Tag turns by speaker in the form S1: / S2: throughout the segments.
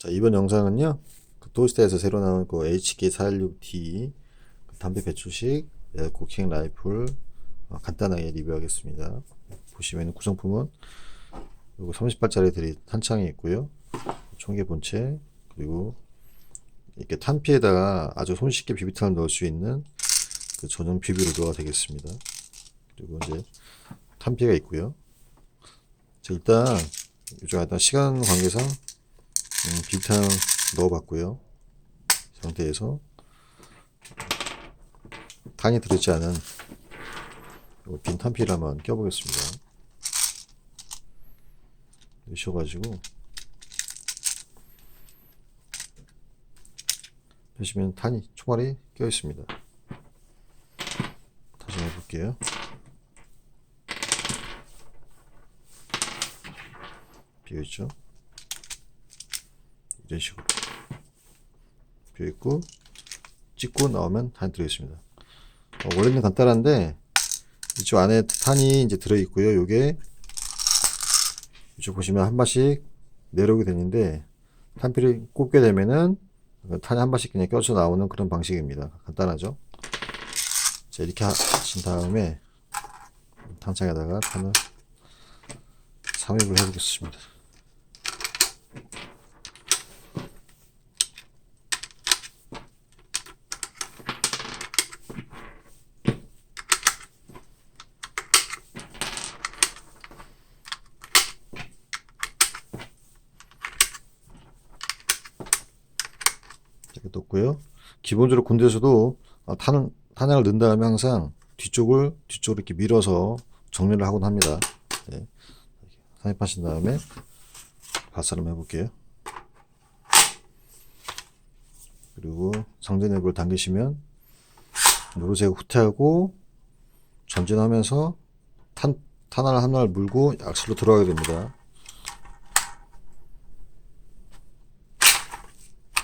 S1: 자, 이번 영상은요, 그 토스트에서 새로 나온 그 HK416D 그 담배 배출식 에어코킹 라이플 어, 간단하게 리뷰하겠습니다. 보시면 구성품은 그리고 30발짜리 들이 탄창이 있고요. 총계 본체 그리고 이렇게 탄피에다가 아주 손쉽게 비비탄을 넣을 수 있는 그 전용 비비로드가 되겠습니다. 그리고 이제 탄피가 있고요. 자, 일단 요즘 일단 시간 관계상 음, 비비탄 넣어봤고요. 이 상태에서 탄이 들어있지 않은 요빈 탄피를 한번 껴보겠습니다. 넣으셔가지고 보시면 탄이 총알이 껴 있습니다. 다시 해볼게요. 비어 있죠? 이런 식으로 비어 있고 찍고 나오면 탄이 들어 있습니다. 어, 원래는 간단한데 이쪽 안에 탄이 이제 들어 있고요. 요게 이쪽 보시면 한 발씩 내려오게 되는데 탄피를 꼽게 되면은 탄이 한 발씩 그냥 껴서 나오는 그런 방식입니다. 간단하죠? 자, 이렇게 하신 다음에 탄창에다가 탄을 삽입을 해보겠습니다. 이렇게 넣고요. 기본적으로 군대에서도 아, 탄, 탄약을 넣은 다음에 항상 뒤쪽을 뒤쪽으로 이렇게 밀어서 정리를 하곤 합니다. 네. 삽입하신 다음에 발사름 해볼게요. 그리고 상대 내부를 당기시면 노르쇠가 후퇴하고 전진하면서 탄, 탄알 하나를 물고 약실로 들어가게 됩니다.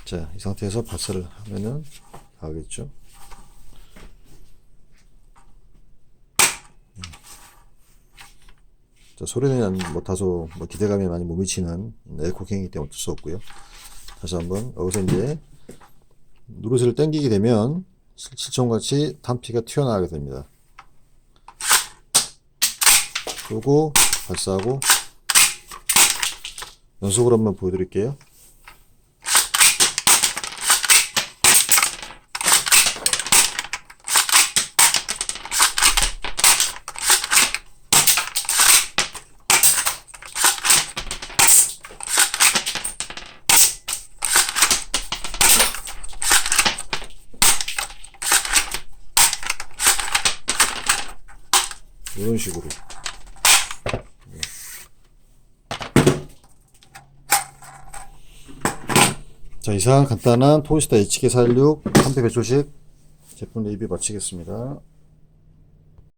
S1: 자, 이 상태에서 발사를 하면은 나오겠죠. 음. 자, 소리는 뭐 다소 뭐 기대감이 많이 못 미치는 에코킹이기 때문에 어쩔 수 없고요. 다시 한번 여기서 이제 누르스를 당기게 되면 실- 실총같이 탄피가 튀어나가게 됩니다. 그리고 발사하고 연속으로 한번 보여드릴게요. 이런 식으로. 자, 이상 간단한 토스타 HK416 한배 배출식 제품 리뷰 마치겠습니다.